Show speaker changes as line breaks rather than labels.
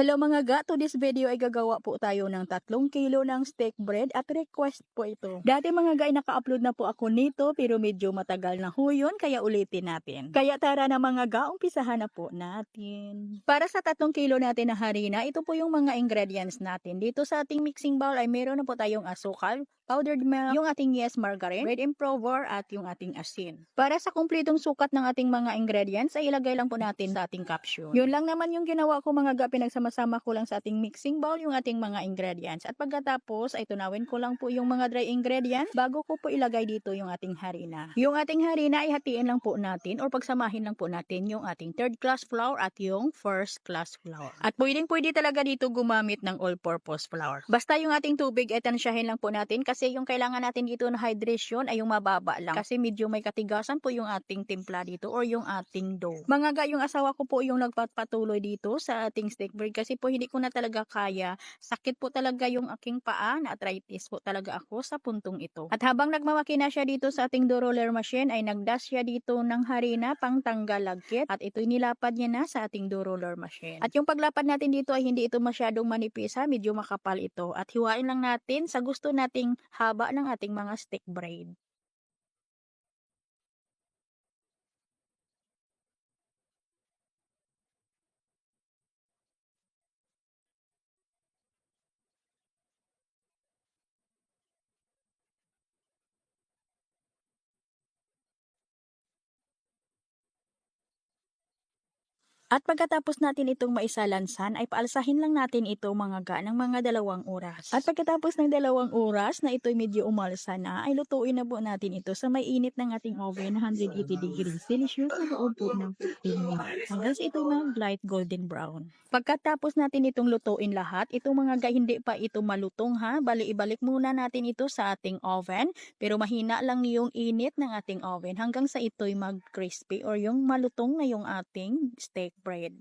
Hello mga ga, to this video ay gagawa po tayo ng 3 kilo ng steak bread at request po ito. Dati mga ga naka-upload na po ako nito pero medyo matagal na ho yun kaya ulitin natin. Kaya tara na mga ga, umpisahan na po natin. Para sa 3 kilo natin na harina, ito po yung mga ingredients natin. Dito sa ating mixing bowl ay meron na po tayong asukal, powdered milk, yung ating yes margarine, bread improver at yung ating asin. Para sa kumpletong sukat ng ating mga ingredients ay ilagay lang po natin sa ating capsule. Yun lang naman yung ginawa ko mga ga, pinagsama-sama ko lang sa ating mixing bowl yung ating mga ingredients. At pagkatapos ay tunawin ko lang po yung mga dry ingredients bago ko po ilagay dito yung ating harina. Yung ating harina ay hatiin lang po natin or pagsamahin lang po natin yung ating third class flour at yung first class flour. At pwedeng pwede talaga dito gumamit ng all-purpose flour. Basta yung ating tubig ay tansyahin lang po natin kasi yung kailangan natin dito na hydration ay yung mababa lang. Kasi medyo may katigasan po yung ating timpla dito or yung ating dough. Mga ga, yung asawa ko po yung nagpapatuloy dito sa ating steak bread kasi po hindi ko na talaga kaya. Sakit po talaga yung aking paa na arthritis po talaga ako sa puntong ito. At habang nagmamakina siya dito sa ating dough roller machine ay nagdas siya dito ng harina pang tanggal lagkit at ito'y nilapad niya na sa ating dough roller machine. At yung paglapad natin dito ay hindi ito masyadong manipis ha, medyo makapal ito. At hiwain lang natin sa gusto nating haba ng ating mga steak bread. At pagkatapos natin itong maisalansan ay paalsahin lang natin ito mga ga ng mga dalawang oras. At pagkatapos ng dalawang oras na ito'y medyo umalsa na ay lutuin na po natin ito sa may init ng ating oven 180 degrees Celsius sa loob po ng 15 minutes hanggang sa ito mag light golden brown. Pagkatapos natin itong lutuin lahat, itong mga ga hindi pa ito malutong ha, bali ibalik muna natin ito sa ating oven pero mahina lang yung init ng ating oven hanggang sa ito'y mag crispy or yung malutong na yung ating steak bread.